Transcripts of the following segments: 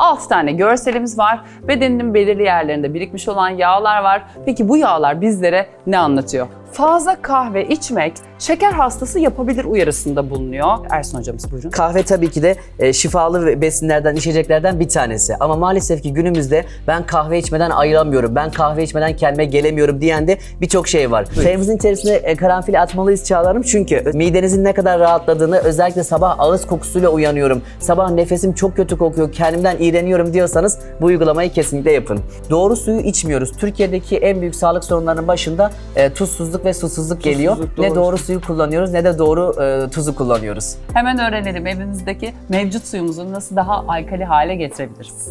6 tane görselimiz var. Bedeninin belirli yerlerinde birikmiş olan yağlar var. Peki bu yağlar bizlere ne anlatıyor? Fazla kahve içmek şeker hastası yapabilir uyarısında bulunuyor. Ersin hocamız buyurun. Kahve tabii ki de e, şifalı besinlerden, içeceklerden bir tanesi. Ama maalesef ki günümüzde ben kahve içmeden ayılamıyorum, ben kahve içmeden kendime gelemiyorum diyen de birçok şey var. Çayımızın içerisine e, karanfil atmalıyız Çağlar'ım çünkü midenizin ne kadar rahatladığını özellikle sabah ağız kokusuyla uyanıyorum. Sabah nefesim çok kötü kokuyor, kendimden iğreniyorum diyorsanız bu uygulamayı kesinlikle yapın. Doğru suyu içmiyoruz. Türkiye'deki en büyük sağlık sorunlarının başında e, tuzsuzluk ve susuzluk geliyor. Tuzsuzluk, ne doğru. doğru suyu kullanıyoruz ne de doğru e, tuzu kullanıyoruz. Hemen öğrenelim evimizdeki mevcut suyumuzu nasıl daha alkali hale getirebiliriz.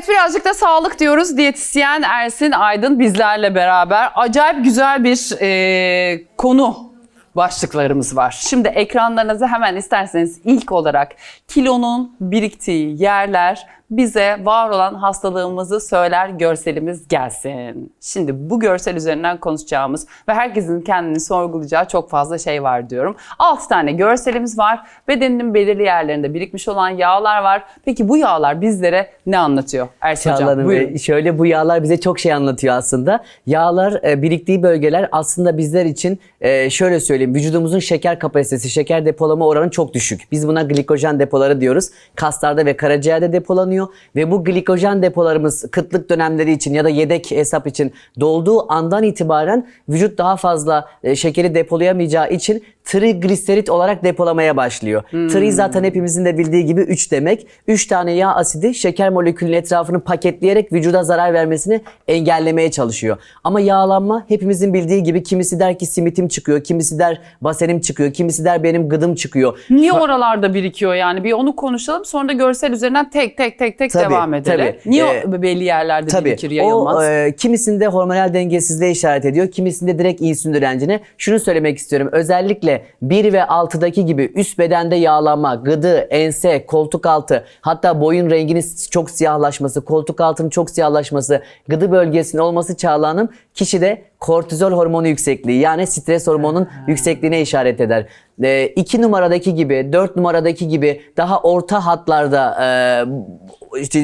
Evet birazcık da sağlık diyoruz. Diyetisyen Ersin Aydın bizlerle beraber. Acayip güzel bir e, konu başlıklarımız var. Şimdi ekranlarınıza hemen isterseniz ilk olarak kilonun biriktiği yerler bize var olan hastalığımızı söyler görselimiz gelsin. Şimdi bu görsel üzerinden konuşacağımız ve herkesin kendini sorgulayacağı çok fazla şey var diyorum. 6 tane görselimiz var. Bedeninin belirli yerlerinde birikmiş olan yağlar var. Peki bu yağlar bizlere ne anlatıyor? Ersin Hocam buyurun. e, şöyle bu yağlar bize çok şey anlatıyor aslında. Yağlar e, biriktiği bölgeler aslında bizler için e, şöyle söyleyeyim vücudumuzun şeker kapasitesi, şeker depolama oranı çok düşük. Biz buna glikojen depoları diyoruz. Kaslarda ve karaciğerde depolanıyor ve bu glikojen depolarımız kıtlık dönemleri için ya da yedek hesap için dolduğu andan itibaren vücut daha fazla e, şekeri depolayamayacağı için trigliserit olarak depolamaya başlıyor. Tri zaten hepimizin de bildiği gibi 3 demek. 3 tane yağ asidi şeker molekülünün etrafını paketleyerek vücuda zarar vermesini engellemeye çalışıyor. Ama yağlanma hepimizin bildiği gibi kimisi der ki simitim çıkıyor, kimisi der basenim çıkıyor, kimisi der benim gıdım çıkıyor. Niye oralarda birikiyor yani? Bir onu konuşalım sonra da görsel üzerinden tek tek tek tek Tabii, devam edelim. tabii. Niye Ee, belli yerlerde Tabii. birikir yayılmaz? O e, kimisinde hormonal dengesizliğe işaret ediyor. Kimisinde direkt insülin direncine. Şunu söylemek istiyorum. Özellikle 1 ve 6'daki gibi üst bedende yağlanma, gıdı, ense, koltuk altı, hatta boyun renginin çok siyahlaşması, koltuk altının çok siyahlaşması, gıdı bölgesinin olması Çağla'nın kişide kortizol hormonu yüksekliği yani stres hormonunun yüksekliğine işaret eder. 2 numaradaki gibi, 4 numaradaki gibi daha orta hatlarda e, işte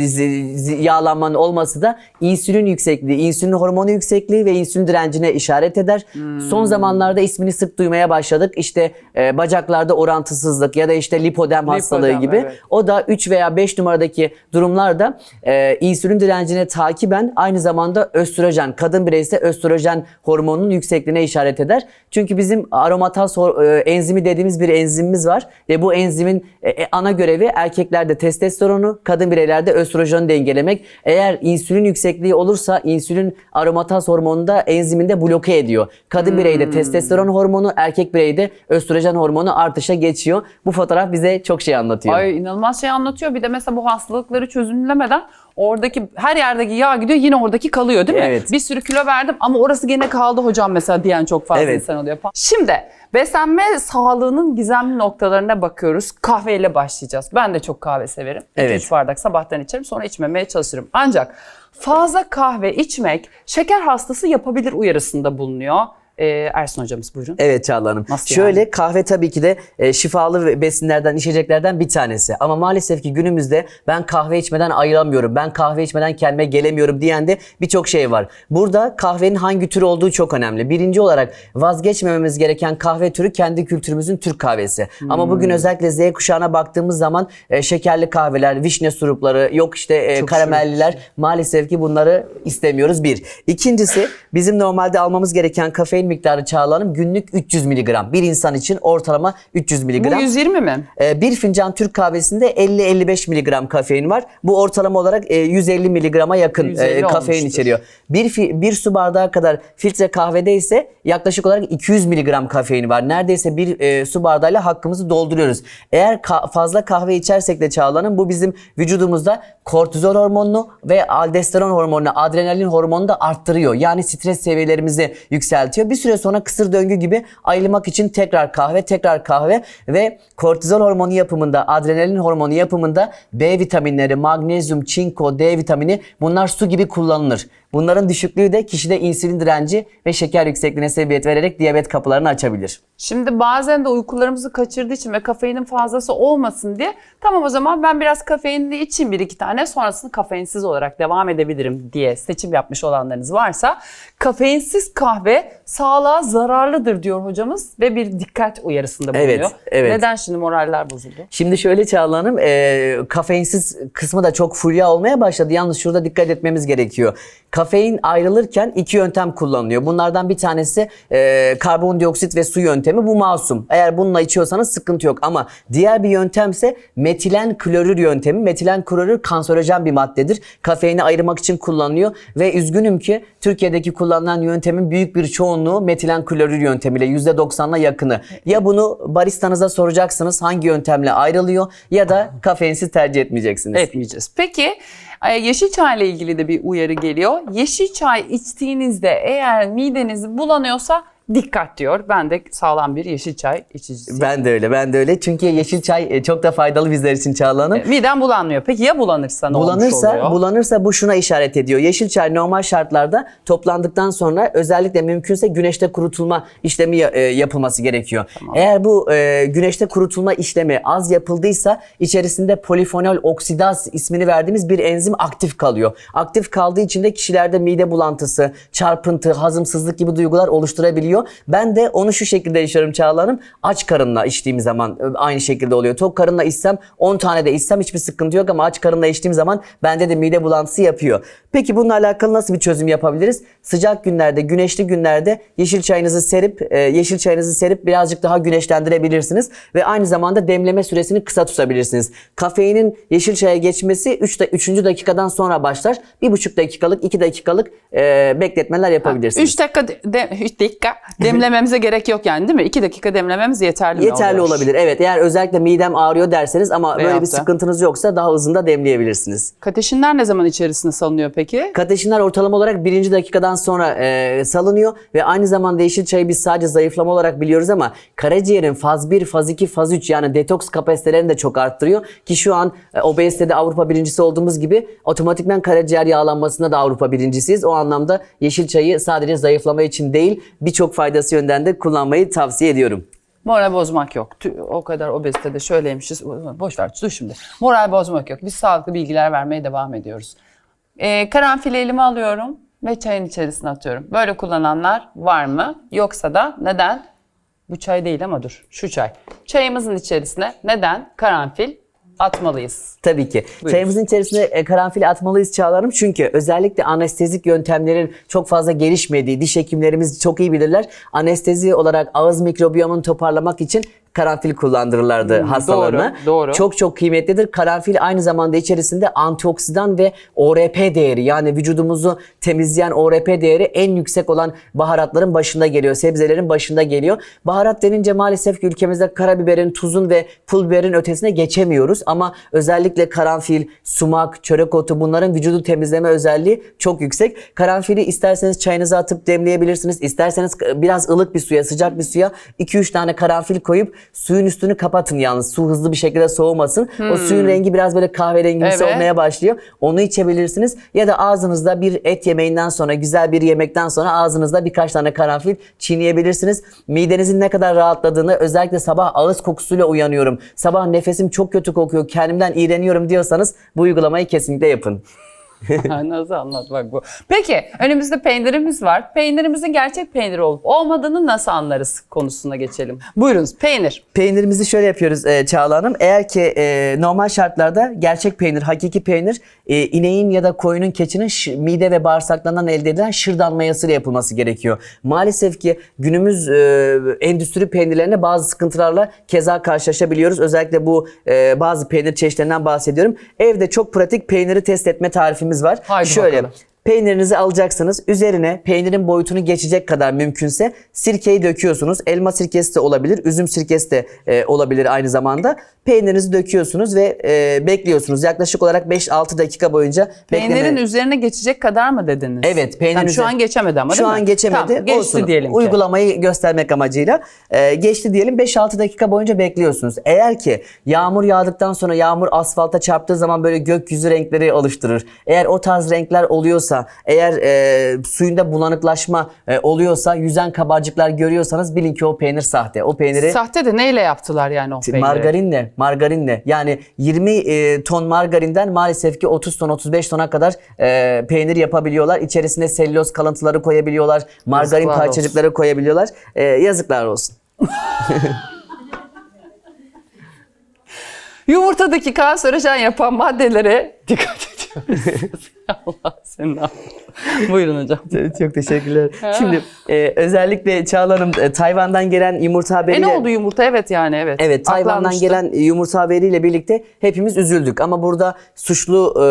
yağlanmanın olması da insülin yüksekliği, insülin hormonu yüksekliği ve insülin direncine işaret eder. Son zamanlarda ismini sık duymaya başladık. İşte e, bacaklarda orantısızlık ya da işte lipodem hastalığı Lipodem, gibi. evet. O da 3 veya 5 numaradaki durumlarda e, insülin direncine takiben aynı zamanda östrojen, kadın bireyse östrojen hormonunun yüksekliğine işaret eder. Çünkü bizim aromataz e, enzimi dediğimiz bir enzimimiz var ve bu enzimin e, e, ana görevi erkeklerde testosteronu, kadın bireylerde östrojeni dengelemek. Eğer insülin yüksekliği olursa insülin aromataz hormonunda enziminde bloke ediyor. Kadın bireyde testosteron hormonu, erkek bireyde östrojen hormonu artışa geçiyor. Bu fotoğraf bize çok şey anlatıyor. Ay inanılmaz şey anlatıyor. Bir de mesela bu hastalıkları çözümlemeden oradaki her yerdeki yağ gidiyor yine oradaki kalıyor değil mi? Evet. Bir sürü kilo verdim ama orası gene kaldı hocam mesela diyen çok fazla Evet. insan oluyor. Şimdi beslenme sağlığının gizemli noktalarına bakıyoruz. Kahveyle başlayacağız. Ben de çok kahve severim. 2-3 Evet. bardak sabahtan içerim sonra içmemeye çalışırım. Ancak fazla kahve içmek şeker hastası yapabilir uyarısında bulunuyor. Ee, Ersin hocamız buyurun. Evet Çağla Hanım. Nasıl Şöyle yani? kahve tabii ki de e, şifalı besinlerden, içeceklerden bir tanesi. Ama maalesef ki günümüzde ben kahve içmeden ayılamıyorum, ben kahve içmeden kendime gelemiyorum diyen de birçok şey var. Burada kahvenin hangi tür olduğu çok önemli. Birinci olarak vazgeçmememiz gereken kahve türü kendi kültürümüzün Türk kahvesi. Ama Hmm. bugün özellikle Z kuşağına baktığımız zaman e, şekerli kahveler, vişne surupları, yok işte e, Çok karamelliler maalesef ki bunları istemiyoruz bir. İkincisi bizim normalde almamız gereken kafein miktarı Çağla Hanım günlük 300 miligram. Bir insan için ortalama 300 Bu miligram. 120 mi? Ee, bir fincan Türk kahvesinde 50-55 miligram kafein var. Bu ortalama olarak e, 150 miligrama yakın 150 e, kafein olmuştur. içeriyor. Bir, fi- bir su bardağı kadar filtre kahvede ise yaklaşık olarak 200 miligram kafein var. Neredeyse bir e, su bardağıyla hakkımızı dolduruyoruz. Eğer ka- fazla kahve içersek de Çağla'nın bu bizim vücudumuzda kortizol hormonunu ve aldosteron hormonunu, adrenalin hormonunu da arttırıyor. Yani stres seviyelerimizi yükseltiyor. Bir bir süre sonra kısır döngü gibi ayılmak için tekrar kahve, tekrar kahve ve kortizol hormonu yapımında, adrenalin hormonu yapımında B vitaminleri, magnezyum, çinko, D vitamini bunlar su gibi kullanılır. Bunların düşüklüğü de kişide insülin direnci ve şeker yüksekliğine sebebiyet vererek diyabet kapılarını açabilir. Şimdi bazen de uykularımızı kaçırdığı için ve kafeinin fazlası olmasın diye tamam o zaman ben biraz kafeinli içeyim bir iki tane sonrasında kafeinsiz olarak devam edebilirim diye seçim yapmış olanlarınız varsa kafeinsiz kahve sağlığa zararlıdır diyor hocamız ve bir dikkat uyarısında bulunuyor. Evet, evet. Neden şimdi moraller bozuldu? Şimdi şöyle Çağla Hanım, e, kafeinsiz kısmı da çok fulya olmaya başladı. Yalnız şurada dikkat etmemiz gerekiyor. Kafein ayrılırken iki yöntem kullanılıyor. Bunlardan bir tanesi e, karbondioksit ve su yöntemi. Bu masum. Eğer bununla içiyorsanız sıkıntı yok. Ama diğer bir yöntemse metilen klorür yöntemi. Metilen klorür kanserojen bir maddedir. Kafeini ayırmak için kullanılıyor. Ve üzgünüm ki Türkiye'deki kullanılan yöntemin büyük bir çoğunluğu metilen klorür yöntemiyle %90'la yakını. Ya bunu baristanıza soracaksınız hangi yöntemle ayrılıyor ya da kafeinsiz tercih etmeyeceksiniz. Etmeyeceğiz. Peki e, yeşil çay ile ilgili de bir uyarı geliyor. Yeşil çay içtiğinizde eğer mideniz bulanıyorsa dikkat diyor. Ben de sağlam bir yeşil çay içicisiyim. Ben de öyle, ben de öyle. Çünkü yeşil çay e, çok da faydalı bizler için Çağla Hanım. Midem bulanmıyor. Peki ya bulanırsa ne olmuş Bulanırsa, oluyor? bulanırsa bu şuna işaret ediyor. Yeşil çay normal şartlarda toplandıktan sonra özellikle mümkünse güneşte kurutulma işlemi e, yapılması gerekiyor. Eğer bu e, güneşte kurutulma işlemi az yapıldıysa içerisinde polifonol oksidaz ismini verdiğimiz bir enzim aktif kalıyor. Aktif kaldığı için de kişilerde mide bulantısı, çarpıntı, hazımsızlık gibi duygular oluşturabiliyor. Ben de onu şu şekilde yaşıyorum Çağla Hanım. Aç karınla içtiğim zaman e, aynı şekilde oluyor. Tok karınla içsem 10 tane de içsem hiçbir sıkıntı yok ama aç karınla içtiğim zaman bende de mide bulantısı yapıyor. Peki bununla alakalı nasıl bir çözüm yapabiliriz? Sıcak günlerde, güneşli günlerde yeşil çayınızı serip, e, yeşil çayınızı serip birazcık daha güneşlendirebilirsiniz ve aynı zamanda demleme süresini kısa tutabilirsiniz. Kafeinin yeşil çaya geçmesi 3 3. dakikadan sonra başlar. 1,5 dakikalık, 2 dakikalık e, bekletmeler yapabilirsiniz. 3 dakika, de, de- üç dakika demlememize gerek yok yani değil mi? 2 dakika demlememiz yeterli mi Yeterli oluyor? olabilir. Evet eğer özellikle midem ağrıyor derseniz ama böyle Veyahut bir da- sıkıntınız yoksa daha hızında demleyebilirsiniz. Kateşinler ne zaman içerisine salınıyor peki? Kateşinler ortalama olarak birinci dakikadan sonra e, salınıyor ve aynı zamanda yeşil çayı biz sadece zayıflama olarak biliyoruz ama karaciğerin faz 1, faz 2, faz 3 yani detoks kapasitelerini de çok arttırıyor. Ki şu an e, obezitede Avrupa birincisi olduğumuz gibi otomatikman karaciğer yağlanmasında da Avrupa birincisiyiz. O anlamda yeşil çayı sadece zayıflama için değil birçok faydası yönden de kullanmayı tavsiye ediyorum. Moral bozmak yok. O kadar obezitede şöyleymişiz. Boş ver dur şimdi. Moral bozmak yok. Biz sağlıklı bilgiler vermeye devam ediyoruz. Ee, karanfili elime alıyorum ve çayın içerisine atıyorum. Böyle kullananlar var mı? Yoksa da neden? Bu çay değil ama dur. Şu çay. Çayımızın içerisine neden karanfil atmalıyız? Tabii ki. Çayımızın içerisine e, karanfil atmalıyız Çağlar'ım. Çünkü özellikle anestezik yöntemlerin çok fazla gelişmediği, diş hekimlerimiz çok iyi bilirler. Anestezi olarak ağız mikrobiyomunu toparlamak için karanfil kullandırırlardı hastalarına. Hmm, doğru. Çok çok kıymetlidir. Karanfil aynı zamanda içerisinde antioksidan ve ORP değeri yani vücudumuzu temizleyen ORP değeri en yüksek olan baharatların başında geliyor. Sebzelerin başında geliyor. Baharat denince maalesef ki ülkemizde karabiberin, tuzun ve pul biberin ötesine geçemiyoruz. Ama özellikle karanfil, sumak, çörek otu bunların vücudu temizleme özelliği çok yüksek. Karanfili isterseniz çayınıza atıp demleyebilirsiniz. İsterseniz biraz ılık bir suya, sıcak bir suya 2-3 tane karanfil koyup suyun üstünü kapatın yalnız. Su hızlı bir şekilde soğumasın. O suyun rengi biraz böyle kahverengimsi Evet. olmaya başlıyor. Onu içebilirsiniz. Ya da ağzınızda bir et yemeğinden sonra, güzel bir yemekten sonra ağzınızda birkaç tane karanfil çiğneyebilirsiniz. Midenizin ne kadar rahatladığını özellikle sabah ağız kokusuyla uyanıyorum. Sabah nefesim çok kötü kokuyor, kendimden iğreniyorum diyorsanız bu uygulamayı kesinlikle yapın. Nasıl anlat bak bu. Peki önümüzde peynirimiz var. Peynirimizin gerçek peynir olup olmadığını nasıl anlarız konusuna geçelim. Buyurunuz peynir. Peynirimizi şöyle yapıyoruz e, Çağla Hanım. Eğer ki e, normal şartlarda gerçek peynir, hakiki peynir e, ineğin ya da koyunun, keçinin ş- mide ve bağırsaklarından elde edilen şırdan mayasıyla yapılması gerekiyor. Maalesef ki günümüz e, endüstri peynirlerine bazı sıkıntılarla keza karşılaşabiliyoruz. Özellikle bu e, bazı peynir çeşitlerinden bahsediyorum. Evde çok pratik peyniri test etme tarifimiz var. Haydi şöyle bakalım. Peynirinizi alacaksınız. Üzerine peynirin boyutunu geçecek kadar mümkünse sirkeyi döküyorsunuz. Elma sirkesi de olabilir, üzüm sirkesi de e, olabilir aynı zamanda. Peynirinizi döküyorsunuz ve e, bekliyorsunuz. Yaklaşık olarak 5-6 dakika boyunca Peynirin bekleme- üzerine geçecek kadar mı dediniz? Evet, peynirin Tamam, şu üzerine- an geçemedi ama Şu mi? an geçemedi. Tamam, geçti Olsun. diyelim ki. Uygulamayı göstermek amacıyla. Ee, geçti diyelim 5-6 dakika boyunca bekliyorsunuz. Eğer ki yağmur yağdıktan sonra yağmur asfalta çarptığı zaman böyle gökyüzü renkleri oluşturur. Eğer o tarz renkler oluyorsa, eğer e, suyunda bulanıklaşma e, oluyorsa, yüzen kabarcıklar görüyorsanız bilin ki o peynir sahte. O peyniri Sahte de neyle yaptılar yani o peyniri? Margarinle, margarinle. Yani 20 e, ton margarinden maalesef ki 30 ton, 35 tona kadar e, peynir yapabiliyorlar. İçerisine selüloz kalıntıları koyabiliyorlar. Margarin Yazıklar parçacıkları koyabiliyorlar. E, yazıklar olsun. Yumurtadaki kanserojen yapan maddelere dikkat ediyoruz. Allah senin. Buyurun hocam. Çok teşekkürler. Şimdi e, özellikle Çağla Hanım e, Tayvan'dan gelen yumurta E haberiyle... ne oldu yumurta? Evet yani evet. Evet Tayvan'dan gelen yumurta haberiyle birlikte hepimiz üzüldük. Ama burada suçlu e,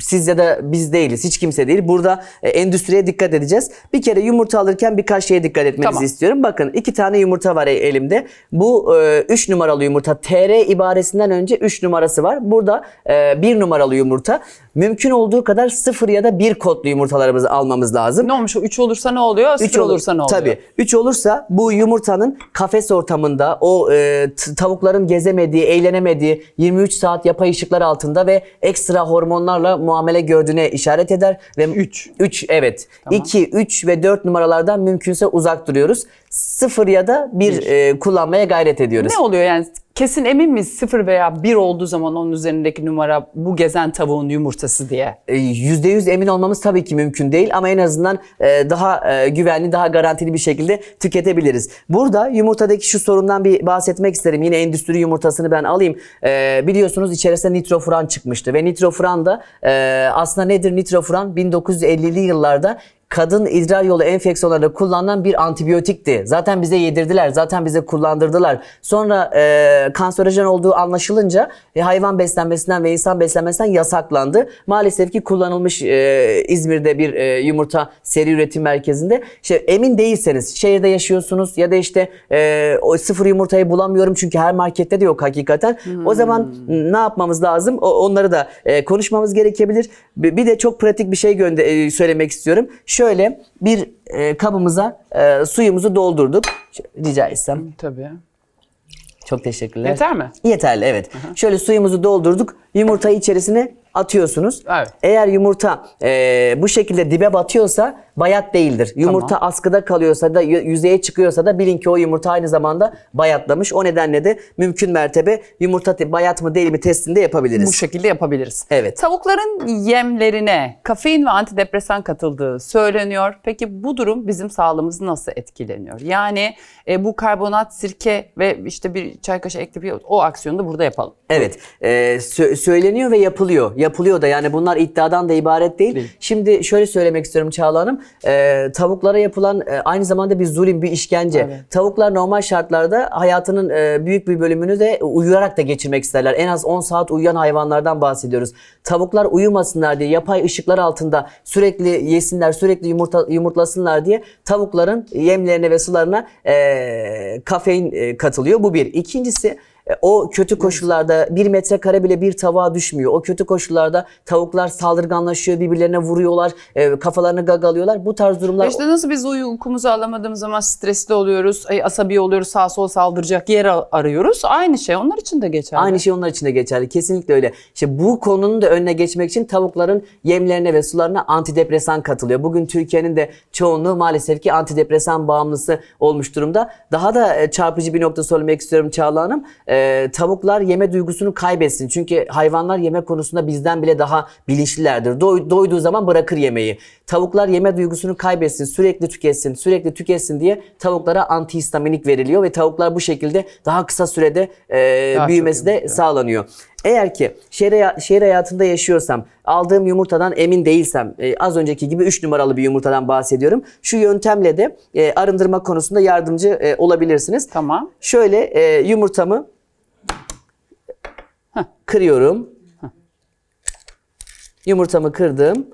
siz ya da biz değiliz. Hiç kimse değil. Burada e, endüstriye dikkat edeceğiz. Bir kere yumurta alırken birkaç şeye dikkat etmenizi Tamam. istiyorum. Bakın iki tane yumurta var e- elimde. Bu 3 numaralı yumurta. TR ibaresinden önce 3 numarası var. Burada 1 numaralı yumurta. Mümkün olduğu kadar 0 ya da 1 kodlu yumurtalarımızı almamız lazım. Ne olmuş? 3 olursa ne oluyor? 0 Üç olur- olursa ne oluyor? Tabii. 3 olursa bu yumurtanın kafes ortamında o e, tavukların gezemediği, eğlenemediği 23 saat yapay ışıklar altında ve ekstra hormonlarla muamele gördüğüne işaret eder ve Üç. 3 evet. Tamam. 2, 3 ve 4 numaralardan mümkünse uzak duruyoruz. 0 ya da 1 kullanmaya gayret ediyoruz. Ne oluyor yani? Kesin emin miyiz 0 veya 1 olduğu zaman onun üzerindeki numara bu gezen tavuğun yumurtası diye? E, %100 emin olmamız tabii ki mümkün değil ama en azından e, daha e, güvenli, daha garantili bir şekilde tüketebiliriz. Burada yumurtadaki şu sorundan bir bahsetmek isterim. Yine endüstri yumurtasını ben alayım. Biliyorsunuz içerisinde nitrofuran çıkmıştı ve nitrofuran da aslında nedir nitrofuran? 1950'li yıllarda kadın idrar yolu enfeksiyonlarında kullanılan bir antibiyotikti. Zaten bize yedirdiler, zaten bize kullandırdılar. Sonra e, kanserojen olduğu anlaşılınca e, hayvan beslenmesinden ve insan beslenmesinden yasaklandı. Maalesef ki kullanılmış e, İzmir'de bir e, yumurta seri üretim merkezinde. İşte emin değilseniz, şehirde yaşıyorsunuz ya da işte e, o sıfır yumurtayı bulamıyorum çünkü her markette de yok hakikaten. O zaman ne yapmamız lazım? O, onları da e, konuşmamız gerekebilir. Bir de çok pratik bir şey e, söylemek istiyorum. Şöyle bir e, kabımıza e, suyumuzu doldurduk. Ş- Rica etsem. Tabii. Çok teşekkürler. Yeter mi? Yeterli evet. Şöyle suyumuzu doldurduk. Yumurtayı içerisine atıyorsunuz. Evet. Eğer yumurta e, bu şekilde dibe batıyorsa bayat değildir. Yumurta Tamam. askıda kalıyorsa da yüzeye çıkıyorsa da bilin ki o yumurta aynı zamanda bayatlamış. O nedenle de mümkün mertebe yumurta bayat mı değil mi testini de yapabiliriz. Bu şekilde yapabiliriz. Evet. Tavukların yemlerine kafein ve antidepresan katıldığı söyleniyor. Peki bu durum bizim sağlığımızı nasıl etkileniyor? Yani e, bu karbonat, sirke ve işte bir çay kaşığı ekleyip o aksiyonu da burada yapalım. Evet, e, sö- söyleniyor ve yapılıyor. Yapılıyor da yani bunlar iddiadan da ibaret değil. Değil. Şimdi şöyle söylemek istiyorum Çağla Hanım. E, tavuklara yapılan e, aynı zamanda bir zulüm, bir işkence. Evet. Tavuklar normal şartlarda hayatının e, büyük bir bölümünü de uyuyarak da geçirmek isterler. En az 10 saat uyuyan hayvanlardan bahsediyoruz. Tavuklar uyumasınlar diye yapay ışıklar altında sürekli yesinler, sürekli yumurta yumurtlasınlar diye tavukların yemlerine ve sularına e, kafein e, katılıyor. Bu bir. İkincisi o kötü koşullarda bir metrekare bile bir tavuğa düşmüyor. O kötü koşullarda tavuklar saldırganlaşıyor, birbirlerine vuruyorlar, e, kafalarını gagalıyorlar. Bu tarz durumlar İşte nasıl biz uykumuzu alamadığımız zaman stresli oluyoruz, ay, asabi oluyoruz, sağ sol saldıracak yer ar- arıyoruz. Aynı şey onlar için de geçerli. Aynı şey onlar için de geçerli. Kesinlikle öyle. İşte bu konunun da önüne geçmek için tavukların yemlerine ve sularına antidepresan katılıyor. Bugün Türkiye'nin de çoğunluğu maalesef ki antidepresan bağımlısı olmuş durumda. Daha da e, çarpıcı bir nokta söylemek istiyorum Çağla Hanım. E, tavuklar yeme duygusunu kaybetsin. Çünkü hayvanlar yeme konusunda bizden bile daha bilinçlilerdir. Doy- doyduğu zaman bırakır yemeği. Tavuklar yeme duygusunu kaybetsin, sürekli tüketsin, sürekli tüketsin diye tavuklara antihistaminik veriliyor ve tavuklar bu şekilde daha kısa sürede e, Daha büyümesi de sağlanıyor. Eğer ki şehir, şehir hayatında yaşıyorsam, aldığım yumurtadan emin değilsem, e, az önceki gibi 3 numaralı bir yumurtadan bahsediyorum. Şu yöntemle de e, arındırma konusunda yardımcı e, olabilirsiniz. Tamam. Şöyle e, yumurtamı kırıyorum. Yumurtamı kırdım.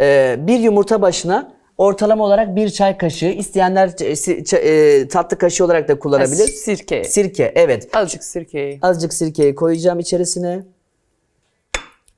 e, bir yumurta başına ortalama olarak bir çay kaşığı isteyenler ç- ç- e, tatlı kaşığı olarak da kullanabilir. Sirke. Sirke evet. Azıcık sirkeyi. Azıcık sirkeyi koyacağım içerisine.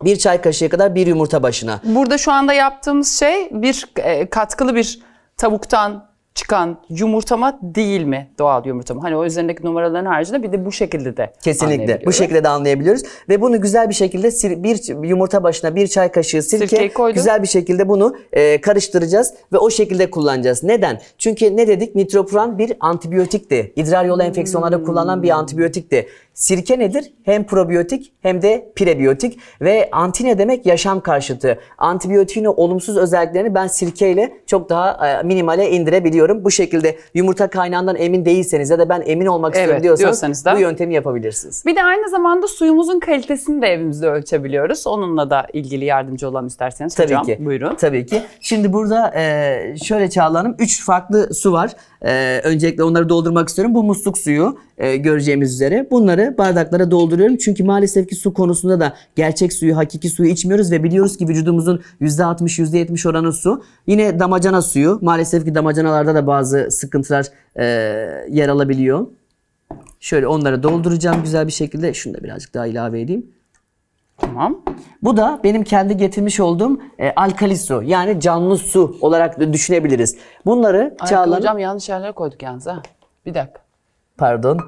Bir çay kaşığı kadar bir yumurta başına. Burada şu anda yaptığımız şey bir e, katkılı bir tavuktan çıkan yumurtama değil mi? Doğal yumurta mı? Hani o üzerindeki numaraların haricinde bir de bu şekilde de Kesinlikle. Bu şekilde de anlayabiliyoruz. Ve bunu güzel bir şekilde sir- bir yumurta başına bir çay kaşığı sirke Sirkeyi koydum. güzel bir şekilde bunu e, karıştıracağız ve o şekilde kullanacağız. Neden? Çünkü ne dedik? Nitrofuran bir antibiyotikti. İdrar yolu enfeksiyonlarda kullanılan bir antibiyotikti. Sirke nedir? Hem probiyotik hem de prebiyotik ve anti ne demek? Yaşam karşıtı. Antibiyotiğin olumsuz özelliklerini ben sirkeyle çok daha e, minimale indirebiliyorum. Bu şekilde yumurta kaynağından emin değilseniz ya da ben emin olmak istiyorum Evet, diyorsanız diyorsanız da- bu yöntemi yapabilirsiniz. Bir de aynı zamanda suyumuzun kalitesini de evimizde ölçebiliyoruz. Onunla da ilgili yardımcı olalım isterseniz Tabii hocam. ki. Buyurun. Tabii ki. Şimdi burada e, şöyle Çağla Hanım 3 farklı su var. E, öncelikle onları doldurmak istiyorum. Bu musluk suyu e, göreceğimiz üzere. Bunları bardaklara dolduruyorum. Çünkü maalesef ki su konusunda da gerçek suyu, hakiki suyu içmiyoruz ve biliyoruz ki vücudumuzun %60, %70 oranı su. Yine damacana suyu. Maalesef ki damacanalarda da bazı sıkıntılar e, yer alabiliyor. Şöyle onları dolduracağım güzel bir şekilde. Şunu da birazcık daha ilave edeyim. Tamam. Bu da benim kendi getirmiş olduğum e, alkali su yani canlı su olarak da düşünebiliriz. Bunları Ay, hocam yanlış yerlere koyduk yalnız ha. Bir dakika. pardon.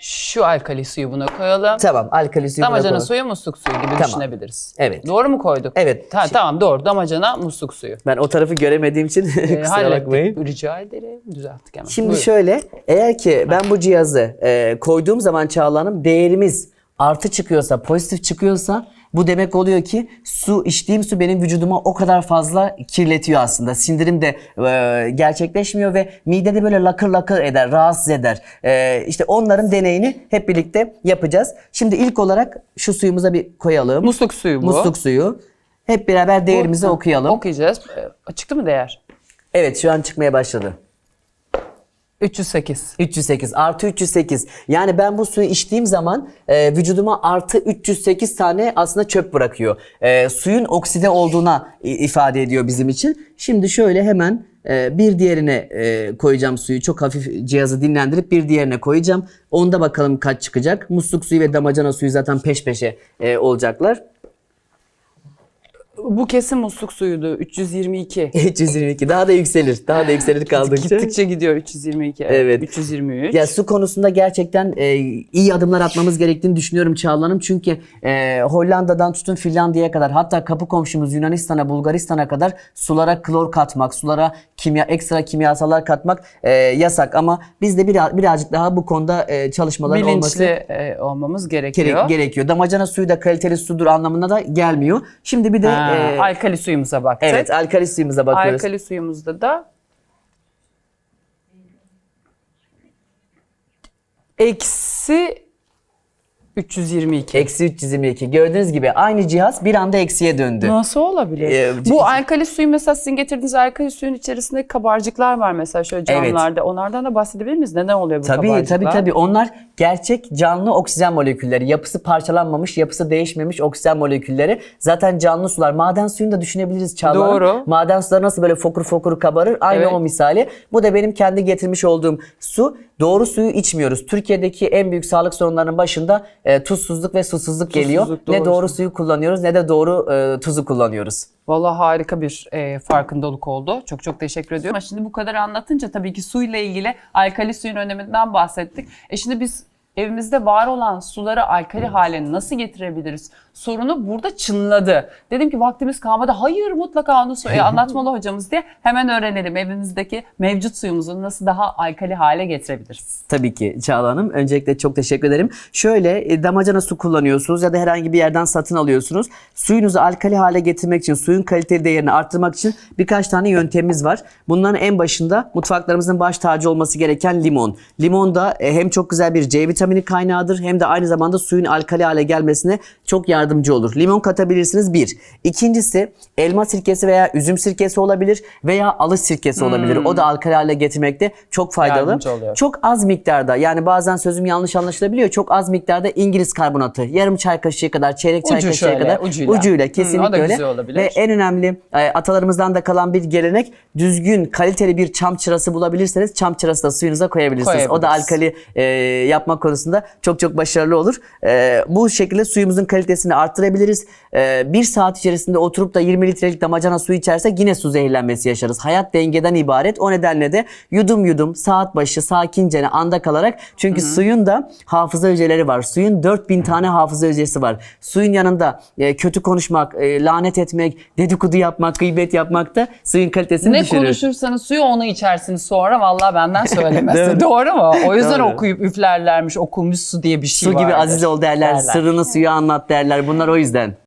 Şu alkali suyu buna koyalım. Tamam alkali suyu buna Damacana koyalım. suyu, musluk suyu gibi Tamam. düşünebiliriz. Evet. Doğru mu koyduk? Evet. Ha, tamam doğru. Damacana, musluk suyu. Ben o tarafı göremediğim için Ee, kusura hallettik. bakmayın. Rica ederim. Düzelttik hemen. Şimdi Buyurun. şöyle eğer ki ben bu cihazı e, koyduğum zaman Çağla Hanım değerimiz artı çıkıyorsa pozitif çıkıyorsa bu demek oluyor ki su içtiğim su benim vücuduma o kadar fazla kirletiyor aslında. Sindirim de e, gerçekleşmiyor ve midede böyle lakır lakır eder, rahatsız eder. E, işte onların deneyini hep birlikte yapacağız. Şimdi ilk olarak şu suyumuza bir koyalım. Musluk suyu bu. Musluk suyu. Hep beraber değerimizi Ha, okuyalım. Okuyacağız. Ee, Çıktı mı değer? evet şu an çıkmaya başladı. 308. 308 artı 308 yani ben bu suyu içtiğim zaman e, vücuduma artı 308 tane aslında çöp bırakıyor. E, suyun okside olduğuna ifade ediyor bizim için. Şimdi şöyle hemen e, bir diğerine e, koyacağım suyu çok hafif cihazı dinlendirip bir diğerine koyacağım. Onda bakalım kaç çıkacak. Musluk suyu ve damacana suyu zaten peş peşe e, olacaklar. Bu kesin musluk suyuydu. 322. 322 daha da yükselir daha da yükselir kaldıkça. Gittikçe gidiyor 322. Evet. 323. Ya su konusunda gerçekten e, iyi adımlar atmamız gerektiğini düşünüyorum Çağla Hanım. Çünkü e, Hollanda'dan tutun Finlandiya'ya kadar hatta kapı komşumuz Yunanistan'a, Bulgaristan'a kadar sulara klor katmak, sulara kimya ekstra kimyasallar katmak e, yasak ama biz de biraz, birazcık daha bu konuda e, çalışmaların olması Bilinçli e, olmamız gerekiyor. gerek- gerekiyor. Damacana suyu da kaliteli sudur anlamına da gelmiyor. Şimdi bir de Ha, e, alkali suyumuza baktık. evet alkali suyumuza bakıyoruz. Alkali suyumuzda da eksi 322. Eksi 322. Gördüğünüz gibi aynı cihaz bir anda eksiye döndü. Nasıl olabilir? Ee, Bu alkali suyu mesela sizin getirdiğiniz alkali suyun içerisinde kabarcıklar var mesela şöyle Evet. camlarda. Onlardan da bahsedebilir miyiz? Neden oluyor bu Tabii kabarcıklar? tabii tabii. Onlar gerçek canlı oksijen molekülleri. Yapısı parçalanmamış, yapısı değişmemiş oksijen molekülleri. Zaten canlı sular. Maden suyunu da düşünebiliriz Çağla Hanım. Doğru. Maden suları nasıl böyle fokur fokur kabarır? Aynı Evet. o misali. Bu da benim kendi getirmiş olduğum su. Doğru suyu içmiyoruz. Türkiye'deki en büyük sağlık sorunlarının başında e, tuzsuzluk ve susuzluk geliyor. Susuzluk, ne doğru. doğru suyu kullanıyoruz ne de doğru e, tuzu kullanıyoruz. Vallahi harika bir e, farkındalık oldu. Çok çok teşekkür ediyorum. Ama şimdi bu kadar anlatınca tabii ki suyla ilgili alkali suyun öneminden bahsettik. E şimdi biz evimizde var olan suları alkali hale nasıl getirebiliriz? Sorunu burada çınladı. Dedim ki vaktimiz kalmadı. Hayır mutlaka onu so- e, anlatmalı hocamız diye hemen öğrenelim. Evimizdeki mevcut suyumuzu nasıl daha alkali hale getirebiliriz? Tabii ki Çağla Hanım. Öncelikle çok teşekkür ederim. Şöyle e, damacana su kullanıyorsunuz ya da herhangi bir yerden satın alıyorsunuz. Suyunuzu alkali hale getirmek için, suyun kaliteli değerini arttırmak için birkaç tane yöntemimiz var. Bunların en başında mutfaklarımızın baş tacı olması gereken limon. Limon da e, hem çok güzel bir C vitamini vitamini kaynağıdır hem de aynı zamanda suyun alkali hale gelmesine çok yardımcı olur. Limon katabilirsiniz bir. İkincisi elma sirkesi veya üzüm sirkesi olabilir veya alış sirkesi olabilir. O da alkali hale getirmekte çok faydalı. Hmm. Çok az miktarda yani bazen sözüm yanlış anlaşılabiliyor. Çok az miktarda İngiliz karbonatı yarım çay kaşığı kadar çeyrek çay Ucu kaşığı şöyle, kadar ucuyla. ucuyla Hı, kesinlikle da öyle. olabilir. Ve en önemli e, atalarımızdan da kalan bir gelenek düzgün kaliteli bir çam çırası bulabilirseniz çam çırası da suyunuza koyabilirsiniz. O da Koyabiliriz. alkali e, yapma konusunda çok çok başarılı olur. E, bu şekilde suyumuzun kalitesini arttırabiliriz. E, bir saat içerisinde oturup da 20 litrelik damacana su içersek yine su zehirlenmesi yaşarız. Hayat dengeden ibaret. O nedenle de yudum yudum saat başı sakince anda kalarak çünkü suyun da hafıza hücreleri var. Suyun 4000 tane hafıza hücresi var. Suyun yanında e, kötü konuşmak, e, lanet etmek, dedikodu yapmak, gıybet yapmak da suyun kalitesini Ne düşürür. konuşursanız suyu onu içersiniz sonra vallahi benden söylemezsin. Doğru mu? O yüzden Doğru. okuyup üflerlermiş okunmuş su diye bir şey Su gibi vardır aziz ol derler, sırrını suya anlat derler. Bunlar o yüzden.